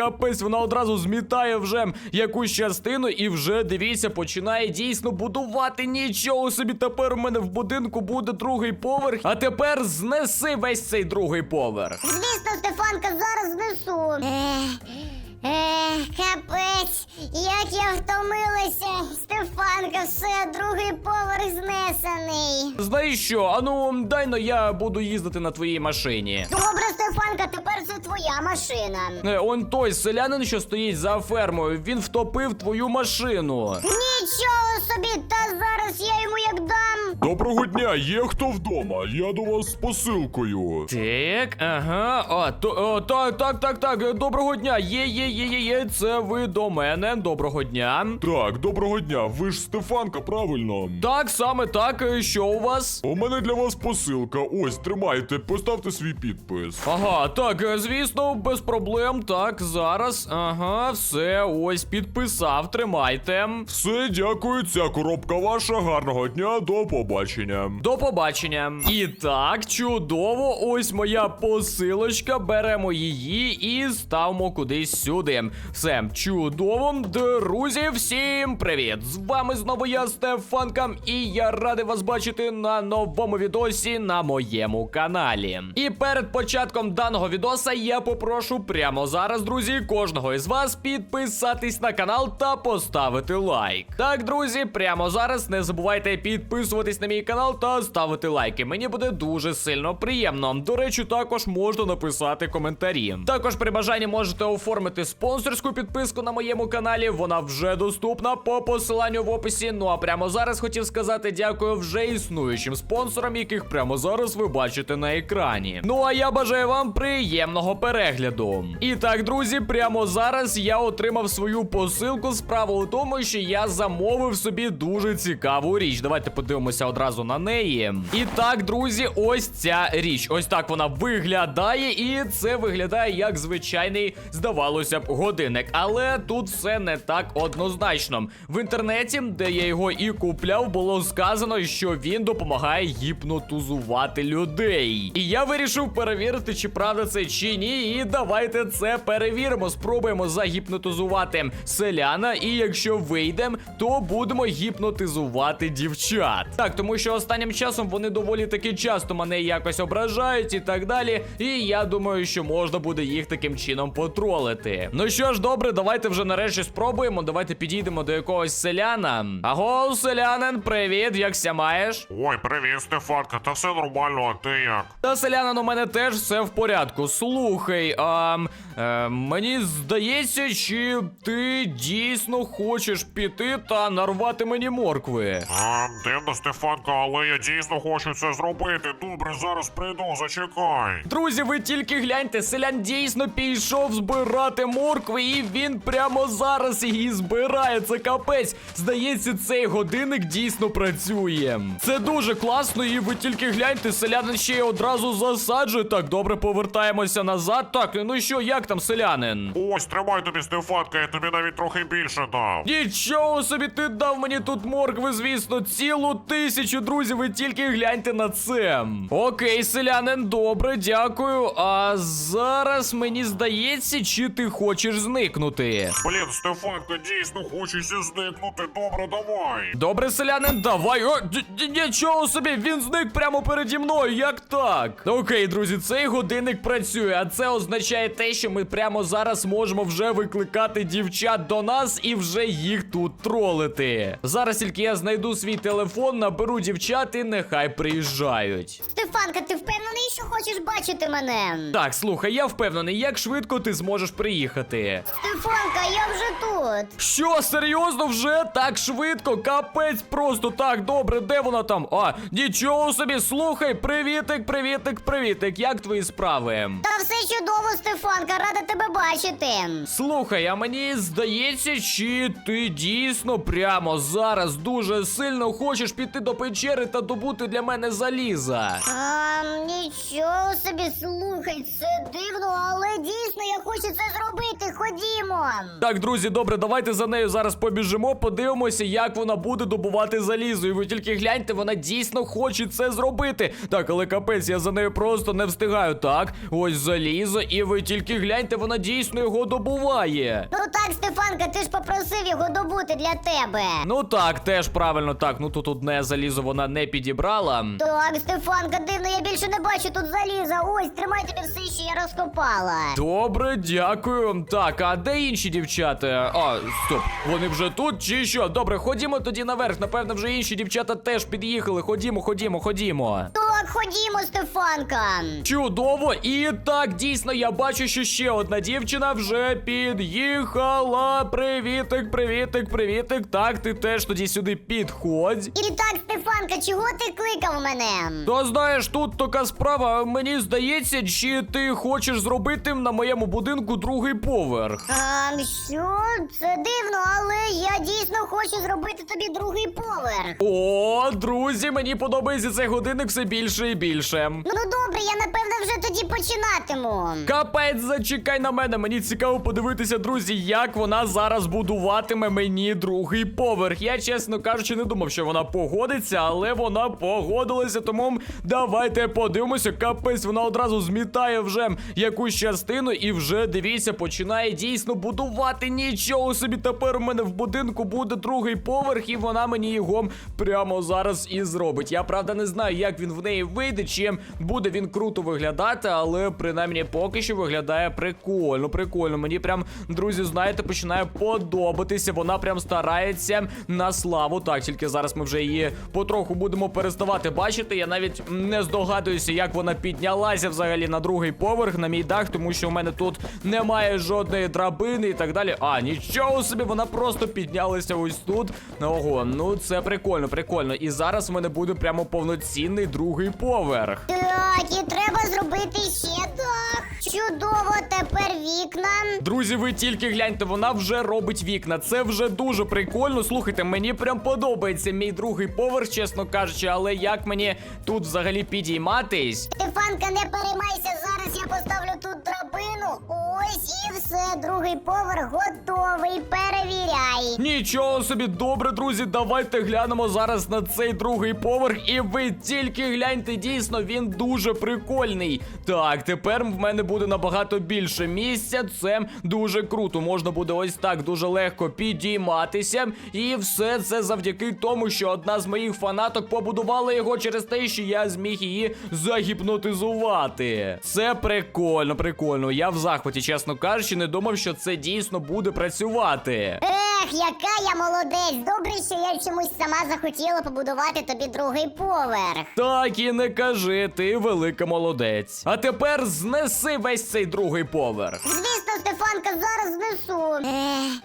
Капець, вона одразу змітає вже якусь частину і вже дивіться, починає дійсно будувати нічого собі. Тепер у мене в будинку буде другий поверх. А тепер знеси весь цей другий поверх. Звісно, Стефанка, зараз знесу. Ех, ех, капець, як я втомилася. Стефанка, все, другий поверх знесений. Знаєш що? Ану, дай но я буду їздити на твоїй машині. Добре, Стефанка, тепер це твоя машина. Е, Он той селянин, що стоїть за фермою, він втопив твою машину. Нічого собі, та Доброго дня, є хто вдома? Я до вас з посилкою. Так, ага, а, то, о, так, так, так, так. Доброго дня. Є, є, є, є, є. Це ви до мене. Доброго дня. Так, доброго дня. Ви ж Стефанка, правильно? Так, саме так. е, Що у вас? У мене для вас посилка. Ось, тримайте, поставте свій підпис. Ага, так, е, звісно, без проблем. Так, зараз. Ага, все, ось підписав. Тримайте. Все, дякую. Ця коробка ваша. Гарного дня, до побачення. До побачення. І так, чудово, ось моя посилочка. Беремо її і ставимо кудись сюди. Все, чудово. Друзі, всім привіт! З вами знову я, Стефанка, і я радий вас бачити на новому відосі на моєму каналі. І перед початком даного відоса я попрошу прямо зараз, друзі, кожного із вас підписатись на канал та поставити лайк. Так, друзі, прямо зараз не забувайте підписуватись на мій канал та ставити лайки. Мені буде дуже сильно приємно. До речі, також можна написати коментарі. Також при бажанні можете оформити спонсорську підписку на моєму каналі. Вона вже доступна по посиланню в описі. Ну а прямо зараз хотів сказати дякую вже існуючим спонсорам, яких прямо зараз ви бачите на екрані. Ну а я бажаю вам приємного перегляду. І так, друзі, прямо зараз я отримав свою посилку. Справа у тому, що я замовив собі дуже цікаву річ. Давайте подивимося одразу на неї. І так, друзі, ось ця річ. Ось так вона виглядає, і це виглядає як звичайний, здавалося б, годинник. Але тут все не так однозначно. В інтернеті, де я його і купляв, було сказано, що він допомагає гіпнотизувати людей. І я вирішив перевірити, чи правда це чи ні. І давайте це перевіримо. Спробуємо загіпнотизувати селяна. І якщо вийдемо, то будемо гіпнотизувати дівчат. Так, тому що останнім часом вони доволі таки часто мене якось ображають і так далі. І я думаю, що можна буде їх таким чином потролити. Ну що ж, добре, давайте вже нарешті спробуємо. Давайте підійдемо до якогось селяна. Аго, селянин, привіт, якся маєш? Ой, привіт, Стефанка, та все нормально, а ти як? Та селянин, у мене теж все в порядку. Слухай, а е, мені здається, чи ти дійсно хочеш піти та нарвати мені моркви. А, дивно, Стефанка, але я дійсно хочу це зробити. Добре, зараз прийду, зачекай. Друзі, ви тільки гляньте, селян дійсно пішов збирати моркви, і він прямо зараз її збирає. Це капець. Здається, цей годинник дійсно працює. Це дуже класно, і ви тільки гляньте, селянин ще й одразу засаджує. Так, добре, повертаємося назад. Так, ну що, як там селянин? Ось, тримай тобі, Стефанка, я тобі навіть трохи більше дав. Нічого собі ти дав мені тут моркви, звісно, цілу тисячу, друзі, ви тільки гляньте на це. Окей, селянин, добре, дякую. А зараз мені здається, чи ти хочеш зникнути. Блін, Стефанка, дійсно хочеться зникнути. Добре, давай. Добре, селянин, давай. О, нічого собі, він зник прямо переді мною. Як так? Окей, друзі, цей годинник працює, а це означає те, що ми прямо зараз можемо вже викликати дівчат до нас і вже їх тут тролити. Зараз тільки я знайду свій телефон, наберу дівчат і нехай приїжджають. Стефанка, ти впевнений, що хочеш бачити мене? Так, слухай, я впевнений, як швидко ти зможеш приїхати. Стефанка, я вже тут. Що, серйозно, вже так швидко? Капець просто так, добре, де вона там? А, нічого собі, слухай, привітик, привітик, привітик. Як твої справи? Та все чудово, Стефанка, рада тебе бачити. Слухай, а мені здається, чи ти дійсно прямо зараз дуже сильно хочеш піти до печери та добути для мене заліза. А, нічого собі, слухай, це дивно, але дійсно я хочу це зробити. Ходімо. Ходімо. Так, друзі, добре, давайте за нею зараз побіжимо, подивимося, як вона буде добувати залізо. І ви тільки гляньте, вона дійсно хоче це зробити. Так, але капець, я за нею просто не встигаю. Так, ось залізо, і ви тільки гляньте, вона дійсно його добуває. Ну так, Стефанка, ти ж попросив його добути для тебе. Ну так, теж правильно так. Ну тут одне залізо вона не підібрала. Так, Стефанка, дивно, я більше не бачу тут заліза. Ось, тримай тобі все, що я розкопала. Добре, дякую. Так, а де інші дівчата? А, стоп, вони вже тут чи що? Добре, ходімо тоді наверх. Напевно, вже інші дівчата теж під'їхали. Ходімо, ходімо, ходімо. Так, ходімо, Стефанка. Чудово, і так дійсно я бачу, що ще одна дівчина вже під'їхала. Привітик, привітик, привітик. Так, ти теж тоді сюди підходь. І так, Стефанка, чого ти кликав мене? То знаєш, тут така справа. Мені здається, чи ти хочеш зробити на моєму будинку другий поверх. А, що? Це дивно, але я дійсно хочу зробити тобі другий поверх. О, друзі, мені подобається цей годинник все більше і більше. Ну добре, я напевно вже тоді починатиму. Капець, зачекай на мене. Мені цікаво подивитися, друзі, як вона зараз будуватиме мені другий поверх. Я, чесно кажучи, не думав, що вона погодиться, але вона погодилася. Тому давайте подивимося. Капець, вона одразу змітає вже якусь частину і вже дивіться, починає дійсно будувати. Нічого собі тепер у мене в будинку буде другий поверх, і вона мені його прямо зараз і зробить. Я правда не знаю, як він в неї вийде, чи буде він круто виглядати, але принаймні поки що виглядає прикольно, прикольно. Мені прям, друзі, знаєте, починає подобатися. Вона прям старається на славу. Так, тільки зараз ми вже її потроху будемо переставати бачити. Я навіть не здогадуюся, як вона піднялася взагалі на другий поверх на мій дах, тому що у мене тут немає жодної драбини і так далі. А, нічого собі, вона просто піднялася ось тут. Ого, ну це прикольно, прикольно. І зараз в мене буде прямо повноцінний другий поверх. Так, і треба зробити ще дах. Чудово, тепер вікна. Друзі, ви тільки гляньте, вона вже робить вікна. Це вже дуже прикольно. Слухайте, мені прям подобається мій другий поверх, чесно кажучи, але як мені тут взагалі підійматись? Стефанка, не переймайся, зараз я поставлю тут драбину. Ось і все, другий поверх готовий. Перевіряй. Нічого собі, добре, друзі, давайте глянемо зараз на цей другий поверх. І ви тільки гляньте, дійсно, він дуже прикольний. Так, тепер в мене буде набагато більше місця. Це дуже круто. Можна буде ось так дуже легко підійматися. І все це завдяки тому, що одна з моїх фанаток побудувала його через те, що я зміг її загіпнотизувати. Це прикольно, прикольно. Я в захваті, чесно кажучи, не думав, що це дійсно буде працювати. Ех, яка я молодець. Добре, що я чомусь сама захотіла побудувати тобі другий поверх. Так і не кажи, ти велика молодець. А тепер знеси весь цей другий поверх. Звісно, Стефанка, зараз знесу. Ех,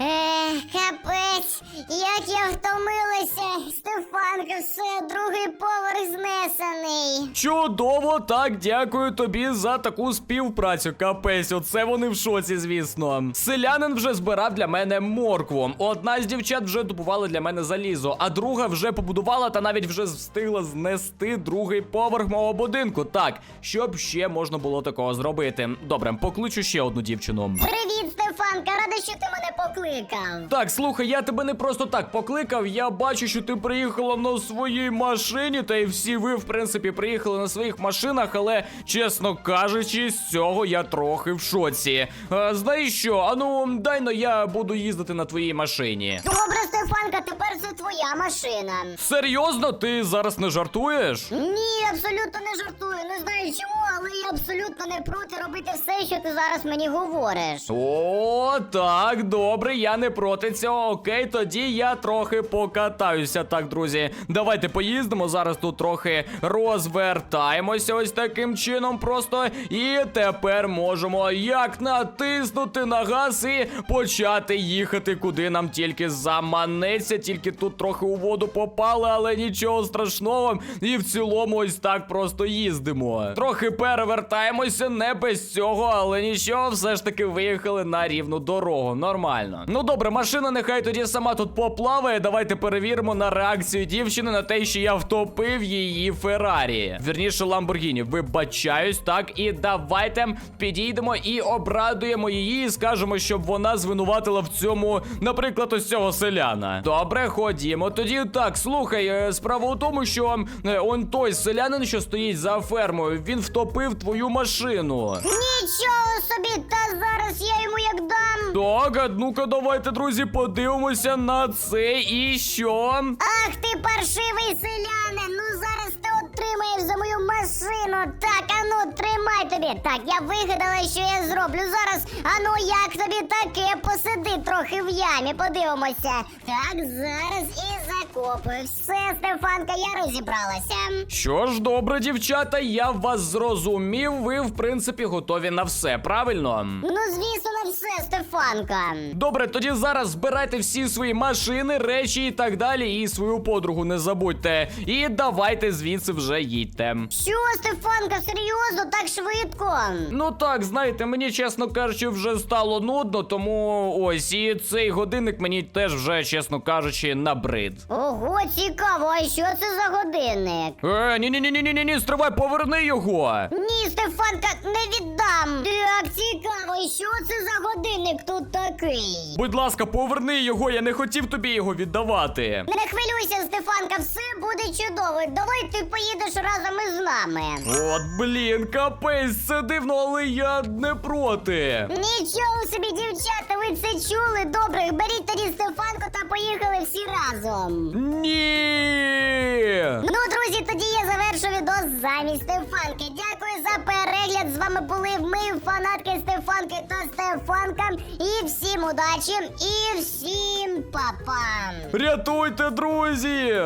ех, капець, як я втомилася. Стефанка, все, другий поверх знесений. Чудово, так дякую тобі за таку співпрацю. Капець, оце вони в шоці, звісно. Селянин вже збирав для мене моркву. Одна з дівчат вже добувала для мене залізо, а друга вже побудувала та навіть вже встигла знести другий поверх мого будинку. Так, щоб ще можна було такого зробити. Добре, покличу ще одну дівчину. Привіт, Стефанка, рада, що ти мене покликав. Так, слухай, я тебе не просто так покликав. Я бачу, що ти приїхала на своїй машині, та й всі ви, в принципі, приїхали на своїх машинах, але, чесно кажучи, з цього я трохи в шоці. А, знаєш що? Ану, дай но я буду їздити на твоїй машині. Добре, Стефанка, тепер це твоя машина. Серйозно, ти зараз не жартуєш? Ні, абсолютно не жартую. Не знаю чому, але я абсолютно не проти робити все, що ти зараз мені говориш. О, так, добре, я не проти цього. Окей, тоді я трохи покатаюся. Так, друзі, давайте поїздимо. Зараз тут трохи розвертаємося ось таким чином просто. І тепер можемо як натиснути на газ і почати їхати, куди нам тільки станеться, тільки тут трохи у воду попали, але нічого страшного. І в цілому ось так просто їздимо. Трохи перевертаємося, не без цього, але нічого, все ж таки виїхали на рівну дорогу. Нормально. Ну добре, машина нехай тоді сама тут поплаває. Давайте перевіримо на реакцію дівчини на те, що я втопив її Феррарі. Вірніше Ламборгіні. Вибачаюсь, так. І давайте підійдемо і обрадуємо її, і скажемо, щоб вона звинуватила в цьому, наприклад, ось цього селяна. Добре, ходімо. Тоді так, слухай, е, справа у тому, що е, он той селянин, що стоїть за фермою, він втопив твою машину. Нічого собі, та зараз я йому як дам. Так, а ну-ка, давайте, друзі, подивимося на це і що. Ах ти паршивий селяне, ну зараз ти отримаєш за мою машину. Так, ану, тримай тобі. Так, я вигадала, що я зроблю зараз. Ану, як тобі таке? Посиди трохи в ямі, подивимося. Так, зараз і закопую. Все, Стефанка, я розібралася. Що ж, добре, дівчата, я вас зрозумів. Ви, в принципі, готові на все, правильно? Ну, звісно, все, Стефанка. Добре, тоді зараз збирайте всі свої машини, речі і так далі, і свою подругу не забудьте. І давайте звідси вже їдьте. Що, Стефанка, серйозно, так швидко? Ну так, знаєте, мені чесно кажучи, вже стало нудно, тому ось і цей годинник мені теж вже, чесно кажучи, набрид. Ого, цікаво, а що це за годинник? Е, ні, ні, ні, ні, ні, ні, стривай, поверни його. Ні, Стефанка, не віддам. Так, цікаво, що це за годинник тут такий? Будь ласка, поверни його, я не хотів тобі його віддавати. Не хвилюйся, Стефанка, все буде чудово. Давай ти поїдеш разом із нами. От, блін, капець, це дивно, але я не проти. Нічого собі, дівчата, ви це чули? Добре, беріть тоді Стефанку та поїхали всі разом. Ні. Замість Стефанки. Дякую за перегляд. З вами були ми, фанатки Стефанки та Стефанка. І всім удачі, і всім па-па. Рятуйте, друзі!